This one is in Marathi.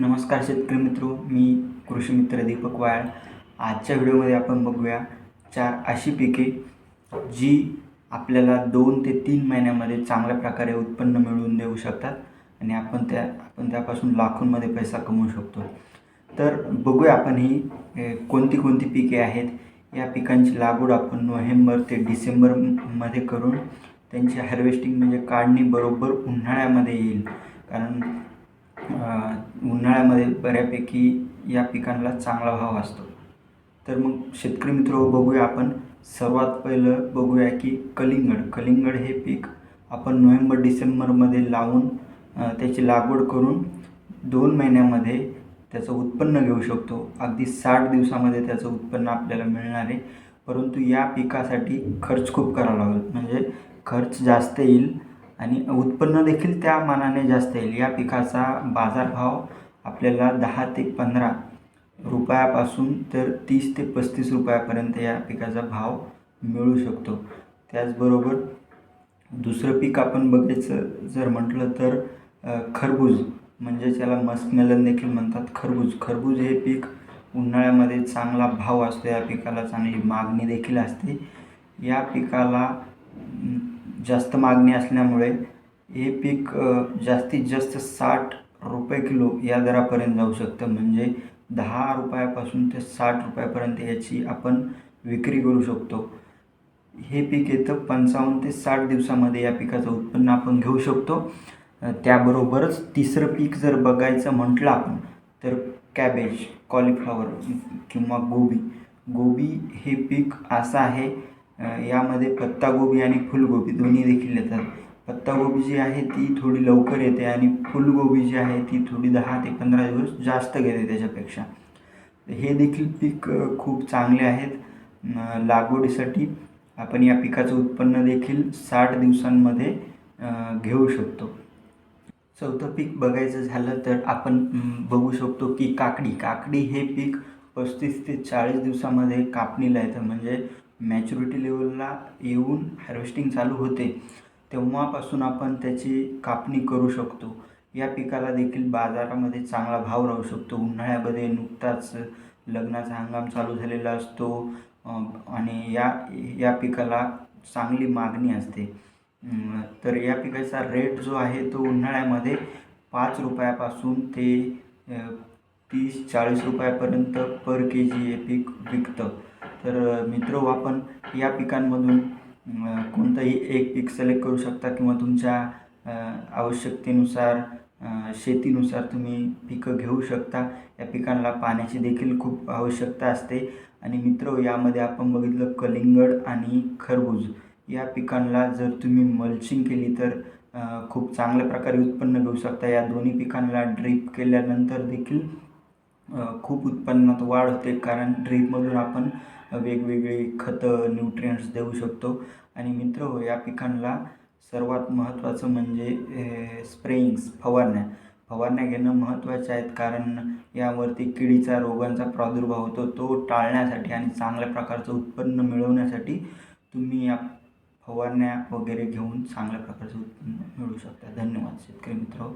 नमस्कार शेतकरी मित्र मी कृषी मित्र दीपक वाळ. आजच्या व्हिडिओमध्ये आपण बघूया चार अशी पिके जी आपल्याला दोन ते तीन महिन्यामध्ये चांगल्या प्रकारे उत्पन्न मिळवून देऊ शकतात आणि आपण त्या आपण त्यापासून लाखोंमध्ये पैसा कमवू शकतो. तर बघूया आपण ही कोणती कोणती पिके आहेत. या पिकांची लागवड आपण नोव्हेंबर ते डिसेंबरमध्ये करून त्यांची हार्वेस्टिंग म्हणजे काढणी बरोबर उन्हाळ्यामध्ये येईल. कारण उन्हाळ्यामध्ये बऱ्यापैकी या पिकांना चांगला भाव असतो. तर मग शेतकरी मित्र बघूया आपण. सर्वात पहिलं बघूया की कलिंगड. कलिंगड हे पीक आपण नोव्हेंबर डिसेंबरमध्ये लावून त्याची लागवड करून दोन महिन्यामध्ये त्याचं उत्पन्न घेऊ शकतो. अगदी साठ दिवसामध्ये त्याचं उत्पन्न आपल्याला मिळणार आहे. परंतु या पिकासाठी खर्च खूप करावा लागेल. म्हणजे खर्च जास्त येईल आणि उत्पन्न देखील त्या मानाने जास्त येईल. या पिकाचा बाजारभाव आपल्याला दहा ते पंधरा रुपयापासून तर तीस ते पस्तीस रुपयापर्यंत या पिकाचा भाव मिळू शकतो. त्याचबरोबर दुसरं पीक आपण बघायचं जर म्हटलं तर खरबूज म्हणजे त्याला मस्कमेलन देखील म्हणतात. खरबूज खरबूज हे पीक उन्हाळ्यामध्ये चांगला भाव असतो. या पिकाला चांगली मागणी देखील असते. या पिकाला जास्त मागणी असल्यामुळे हे पीक जास्तीत जास्त साठ रुपये किलो या दरापर्यंत जाऊ शकतं. म्हणजे दहा रुपयापासून ते साठ रुपयापर्यंत याची आपण विक्री करू शकतो. हे पीक येतं पंचावन्न ते साठ दिवसामध्ये या पिकाचं उत्पन्न आपण घेऊ शकतो. त्याबरोबरच तिसरं पीक जर बघायचं म्हटलं आपण तर कॅबेज कॉलीफ्लॉवर किंवा गोबी. गोबी हे पीक असं आहे यामध्ये पत्तागोबी आणि फुलगोबी दोन्ही देखील येतात. पत्तागोबी जी आहे ती थोडी लवकर येते आणि फुलगोबी जी आहे ती थोडी दहा ते पंधरा दिवस जास्त घेते त्याच्यापेक्षा. हे देखील पीक खूप चांगले आहेत. लागवडीसाठी आपण या पिकाचं उत्पन्न देखील साठ दिवसांमध्ये घेऊ शकतो. चौथं पीक बघायचं झालं तर आपण बघू शकतो की काकडी. काकडी हे पीक पस्तीस ते चाळीस दिवसामध्ये कापणीला येतं. म्हणजे मॅच्युरिटी लेवलला येऊन हार्वेस्टिंग चालू होते. तेव्हापासून आपण त्याची कापणी करू शकतो. या पिकाला देखील बाजारामध्ये चांगला भाव राहू शकतो. उन्हाळ्यामध्ये नुकताच लग्नाचा हंगाम चालू झालेला असतो आणि या या पिकाला चांगली मागणी असते. तर या पिकाचा रेट जो आहे तो उन्हाळ्यामध्ये पाच रुपयापासून ते तीस चाळीस रुपयापर्यंत पर के जी हे पीक विकतं. तर मित्र आपण या पिकांमधून कोणतंही एक पीक सिलेक्ट करू शकता किंवा तुमच्या आवश्यकतेनुसार शेतीनुसार तुम्ही पिकं घेऊ शकता. या पिकांना पाण्याची देखील खूप आवश्यकता असते. आणि मित्र यामध्ये आपण बघितलं कलिंगड आणि खरबूज. या पिकांना जर तुम्ही मल्चिंग केली तर खूप चांगल्या प्रकारे उत्पन्न घेऊ शकता. या दोन्ही पिकांना ड्रीप केल्यानंतर देखील खूप उत्पन्नात वाढ होते. कारण ड्रीपमधून आपण वेगवेगळी खतं न्यूट्रियंट्स देऊ शकतो. आणि मित्र हो या पिकांना सर्वात महत्त्वाचं म्हणजे स्प्रेईंग्स फवारण्या. फवारण्या घेणं महत्त्वाच्या आहेत कारण यावरती किडीचा रोगांचा प्रादुर्भाव होतो. तो टाळण्यासाठी आणि चांगल्या प्रकारचं उत्पन्न मिळवण्यासाठी तुम्ही या फवारण्या वगैरे घेऊन चांगल्या प्रकारचं उत्पन्न मिळवू शकता. धन्यवाद शेतकरी मित्र.